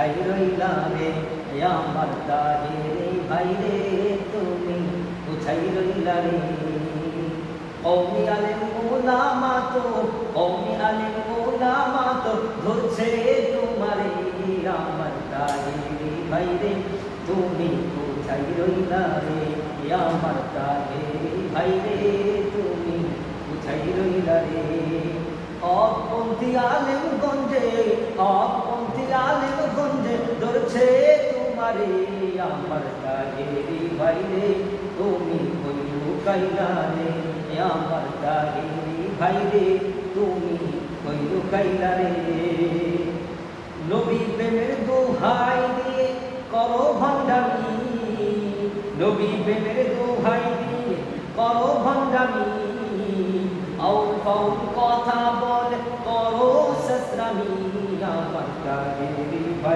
কোথায় রইলা রে আমার তাহেরে ভাই রে তুমি কোথায় রইলা রে কৌমি আলেম ওলামা তো কৌমি আলেম ওলামা তো ধরছে তোমারে আমার তাহেরে ভাই রে তুমি কোথায় রইলা রে আমার তাহেরে ভাই রে তুমি কোথায় রইলা রে অপন্থী আলেম গঞ্জে অপন্থী আলেম গঞ্জে ধরছে তোমারে, আমার তাহেরি ভাইরে, তুমি কইলু কাইলা রে আমার তাহেরি ভাইরে, তুমি কইলু কাইলা রে নবী প্রেমের দোহাই দিয়ে করো ভণ্ডামি, নবী প্রেমের দোহাই দিয়ে করো ভণ্ডামি।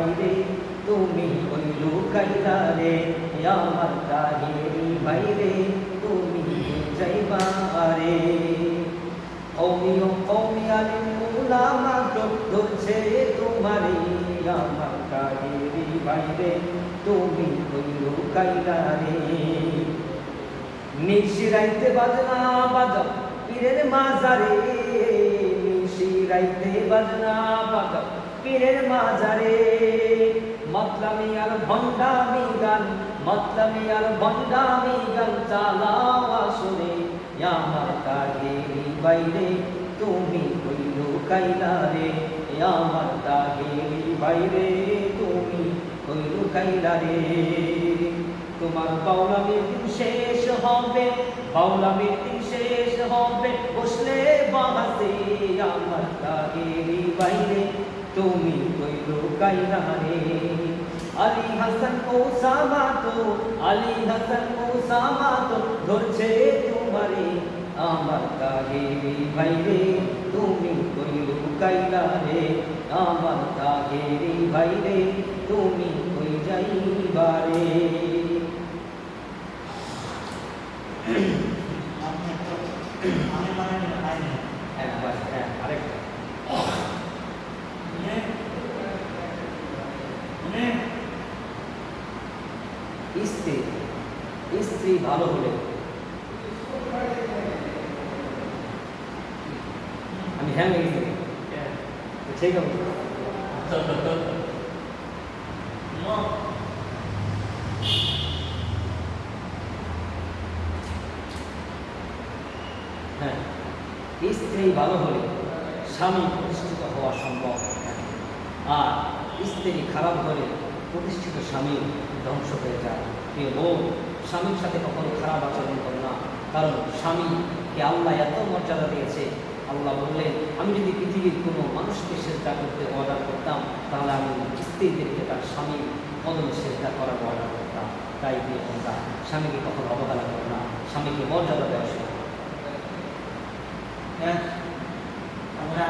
বাইরে তুমি কইলু কাইলা রে আমার কাহেরি বাইরে, তুমি যাইবা রে কৌমিও কৌমি আলিম উলামা ধরছে তোমারে আমার কাহেরি বাইরে, তুমি কইলু কাইলা রে নিশিরাইতে বাজনা বাজাও পীরের মাজারে নিশিরাইতে বাজনা বাজাও পীরের মাজারে। মতলামি আর ভণ্ডামি গান, মতলামি আর ভণ্ডামি গান চালাও আসরে। আমার কাহেরি বাইরে তুমি কইল কাইলা রে। আমার কাহেরি বাইরে তুমি কইল কাইলা রে। তোমার বাউলামির দিন শেষ হবে, বাউলামির দিন শেষ হবে। বসলে বাহাতে আমার কাগেরি বাইরে। তুমি কইল কাইলা রে আলী হাসান ওসামা তো, আলী হাসান ওসামা তো ধরছে তোমারে আমার কাগেরি বাইরে তুমি কইল কাইলা রে আমার কাগেরি বাইরে তুমি কই যাইবারে। স্ত্রী স্ত্রী ভালো হলে। আমি হ্যাঁ গেছি। ঠিক আছে হ্যাঁ স্ত্রী ভালো হলে স্বামী প্রতিষ্ঠিত হওয়া সম্ভব। আর স্ত্রী খারাপ হলে প্রতিষ্ঠিত স্বামী ধ্বংস হয়ে যায়। প্রিয় বোন, স্বামীর সাথে কখনো খারাপ আচরণ করো না। কারণ স্বামীকে আল্লাহ এত মর্যাদা দিয়েছে। আল্লাহ বললেন, আমি যদি পৃথিবীর কোনো মানুষকে চেষ্টা করতে অর্ডার করতাম, তাহলে আমি স্ত্রীদেরকে তার স্বামী কদমে চেষ্টা করার অর্ডার করতাম। তাই প্রিয় তোমরা স্বামীকে কখনো অবহেলা করো না। স্বামীকে মর্যাদা দেওয়া শেখো। হ্যাঁ আমরা